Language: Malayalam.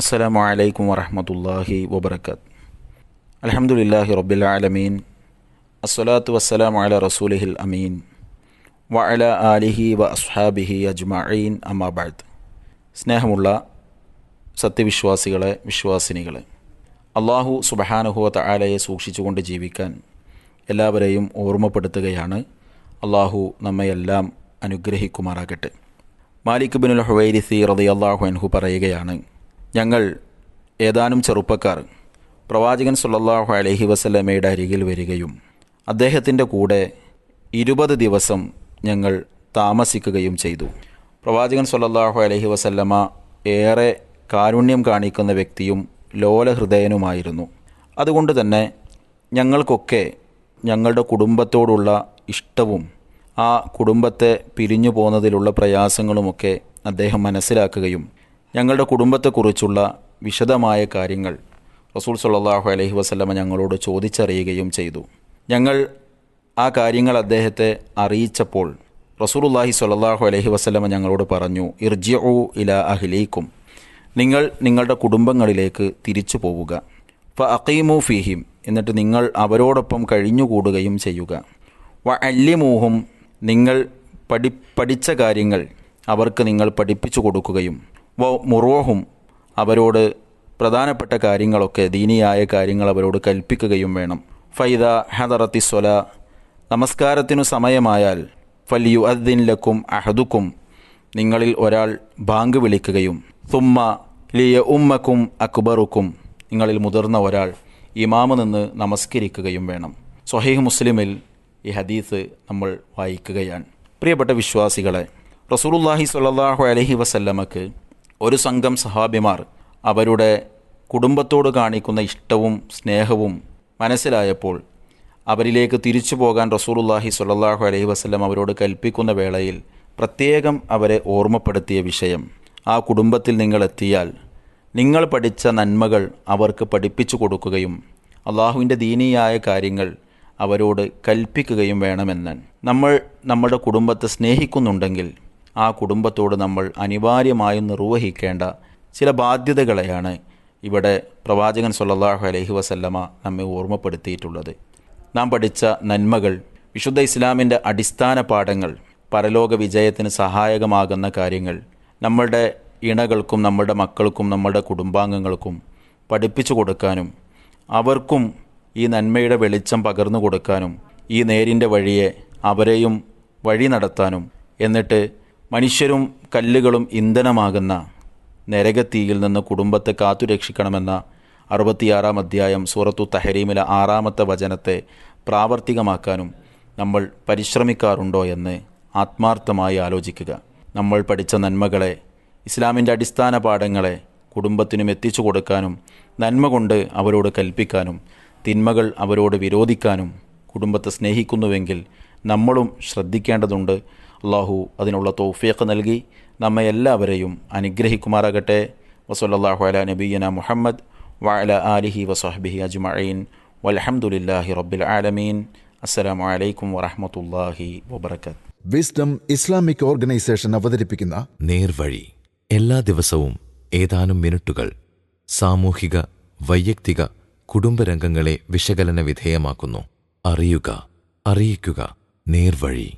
അസ്സലാമു അലൈക്കും വറഹമത്തല്ലാഹി വബർക്കാത്ത് അലഹമുല്ലാഹി റബ്ബിൽ ആലമീൻ. അസ്സലാത്തു വസ്സലാമു അല റസൂലിഹിൽ അമീൻ. വ അല ആലിഹി വ അസ്ഹാബിഹി അജ്മഈൻ അമ്മാബാദ് സ്നേഹമുള്ള സത്യവിശ്വാസികളെ വിശ്വാസിനികളെ അള്ളാഹു സുബഹാനുഹുവ ആലയെ സൂക്ഷിച്ചുകൊണ്ട് ജീവിക്കാൻ എല്ലാവരെയും ഓർമ്മപ്പെടുത്തുകയാണ് അള്ളാഹു നമ്മയെല്ലാം അനുഗ്രഹിക്കുമാറാകട്ടെ. മാലിക് ബിനുൽ ഹുവൈരിസി അള്ളാഹു അൻഹു പറയുകയാണ് ഞങ്ങൾ ഏതാനും ചെറുപ്പക്കാർ പ്രവാചകൻ സുല്ലാഹു അലഹി വസല്ലമയുടെ അരികിൽ വരികയും അദ്ദേഹത്തിന്റെ കൂടെ ഇരുപത് ദിവസം ഞങ്ങൾ താമസിക്കുകയും ചെയ്തു. പ്രവാചകൻ സുല്ലാഹു അലഹി വസല്ലമ ഏറെ കാരുണ്യം കാണിക്കുന്ന വ്യക്തിയും ലോലഹൃദയനുമായിരുന്നു. അതുകൊണ്ട് തന്നെ ഞങ്ങൾക്കൊക്കെ ഞങ്ങളുടെ കുടുംബത്തോടുള്ള ഇഷ്ടവും ആ കുടുംബത്തെ പിരിഞ്ഞു പോകുന്നതിലുള്ള പ്രയാസങ്ങളുമൊക്കെ അദ്ദേഹം മനസ്സിലാക്കുകയും ഞങ്ങളുടെ കുടുംബത്തെക്കുറിച്ചുള്ള വിശദമായ കാര്യങ്ങൾ റസൂൽ സല്ലാഹു അലഹി വസ്ലമ ഞങ്ങളോട് ചോദിച്ചറിയുകയും ചെയ്തു. ഞങ്ങൾ ആ കാര്യങ്ങൾ അദ്ദേഹത്തെ അറിയിച്ചപ്പോൾ റസൂലുല്ലാഹി സ്വല്ലല്ലാഹു അലഹി വസ്ലമ ഞങ്ങളോട് പറഞ്ഞു ഇർജിഉ ഇല അഹ്ലീക്കും. നിങ്ങൾ നിങ്ങളുടെ കുടുംബങ്ങളിലേക്ക് തിരിച്ചു പോവുക. ഫ അക്കീമു ഫീഹിം. എന്നിട്ട് നിങ്ങൾ അവരോടൊപ്പം കഴിഞ്ഞുകൂടുകയും ചെയ്യുക. വ അല്ലിമൂഹും നിങ്ങൾ പഠി പഠിച്ച കാര്യങ്ങൾ അവർക്ക് നിങ്ങൾ പഠിപ്പിച്ചു കൊടുക്കുകയും വ മുറോഹും അവരോട് പ്രധാനപ്പെട്ട കാര്യങ്ങളൊക്കെ ദീനിയായ കാര്യങ്ങൾ അവരോട് കൽപ്പിക്കുകയും വേണം. ഫൈദ ഹദറത്തി സ്വല. നമസ്കാരത്തിനു സമയമായാൽ ഫലിയു അദ്ദിൻ ലക്കും അഹദുക്കും നിങ്ങളിൽ ഒരാൾ ബാങ്ക് വിളിക്കുകയും തുമ്മ ലിയ ഉമ്മക്കും അക്ബറുക്കും നിങ്ങളിൽ മുതിർന്ന ഒരാൾ ഇമാമ് നിന്ന് നമസ്കരിക്കുകയും വേണം. സ്വഹീഹ് മുസ്ലിമിൽ ഈ ഹദീസ് നമ്മൾ വായിക്കുകയാണ്. പ്രിയപ്പെട്ട വിശ്വാസികളെ റസൂലുല്ലാഹി സ്വല്ലല്ലാഹു അലൈഹി വസല്ലമക്ക് ഒരു സംഘം സഹാബിമാർ അവരുടെ കുടുംബത്തോട് കാണിക്കുന്ന ഇഷ്ടവും സ്നേഹവും മനസ്സിലായപ്പോൾ അവരിലേക്ക് തിരിച്ചു പോകാൻ റസൂലുല്ലാഹി സ്വല്ലല്ലാഹു അലൈഹി വസ്ലം അവരോട് കൽപ്പിക്കുന്ന വേളയിൽ പ്രത്യേകം അവരെ ഓർമ്മപ്പെടുത്തിയ വിഷയം. ആ കുടുംബത്തിൽ നിങ്ങൾ എത്തിയാൽ നിങ്ങൾ പഠിച്ച നന്മകൾ അവർക്ക് പഠിപ്പിച്ചു കൊടുക്കുകയും അള്ളാഹുവിന്റെ ദീനീയായ കാര്യങ്ങൾ അവരോട് കൽപ്പിക്കുകയും വേണമെന്ന്. നമ്മൾ നമ്മുടെ കുടുംബത്തെ സ്നേഹിക്കുന്നുണ്ടെങ്കിൽ ആ കുടുംബത്തോട് നമ്മൾ അനിവാര്യമായും നിർവഹിക്കേണ്ട ചില ബാധ്യതകളെയാണ് ഇവിടെ പ്രവാചകൻ സൊല്ലാഹു അലഹി വസല്ലമ നമ്മെ ഓർമ്മപ്പെടുത്തിയിട്ടുള്ളത്. നാം പഠിച്ച നന്മകൾ വിശുദ്ധ ഇസ്ലാമിന്റെ അടിസ്ഥാന പാഠങ്ങൾ പരലോക വിജയത്തിന് സഹായകമാകുന്ന കാര്യങ്ങൾ നമ്മളുടെ ഇണകൾക്കും നമ്മുടെ മക്കൾക്കും നമ്മുടെ കുടുംബാംഗങ്ങൾക്കും പഠിപ്പിച്ചു കൊടുക്കാനും അവർക്കും ഈ നന്മയുടെ വെളിച്ചം പകർന്നു കൊടുക്കാനും ഈ നേരിന്റെ വഴിയെ അവരെയും വഴി നടത്താനും എന്നിട്ട് മനുഷ്യരും കല്ലുകളും ഇന്ധനമാകുന്ന നരകത്തീയിൽ നിന്ന് കുടുംബത്തെ കാത്തുരക്ഷിക്കണമെന്ന അറുപത്തിയാറാം അധ്യായം സൂറത്തു തഹരീമിലെ ആറാമത്തെ വചനത്തെ പ്രാവർത്തികമാക്കാനും നമ്മൾ പരിശ്രമിക്കാറുണ്ടോ എന്ന് ആത്മാർത്ഥമായി ആലോചിക്കുക. നമ്മൾ പഠിച്ച നന്മകളെ ഇസ്ലാമിന്റെ അടിസ്ഥാന പാഠങ്ങളെ കുടുംബത്തിനും എത്തിച്ചു കൊടുക്കാനും നന്മ കൊണ്ട് അവരോട് കൽപ്പിക്കാനും തിന്മകൾ അവരോട് വിരോധിക്കാനും കുടുംബത്തെ സ്നേഹിക്കുന്നുവെങ്കിൽ നമ്മളും ശ്രദ്ധിക്കേണ്ടതുണ്ട്. അള്ളാഹു അതിനുള്ള തൗഫീഖ് നൽകി നമ്മെ എല്ലാവരെയും അനുഗ്രഹിക്കുമാറാകട്ടെ. വസല്ലാഹു അല നബീന മുഹമ്മദ് വഅല ആലിഹി വസഹബിഹി അജ്മഈൻ. വലഹമുല്ലാഹി റബ്ബിൽ ആലമീൻ. അസ്സലാമു അലൈക്കും വറഹ്മത്തുള്ളാഹി വബറകാത്ത് വിസ്ഡം ഇസ്ലാമിക് ഓർഗനൈസേഷൻ അവതരിപ്പിക്കുന്ന നേർവഴി. എല്ലാ ദിവസവും ഏതാനും മിനിറ്റുകൾ സാമൂഹിക വൈയക്തിക കുടുംബരംഗങ്ങളെ വിശകലന വിധേയമാക്കുന്നു. അറിയുക അറിയിക്കുക. നേർവഴി.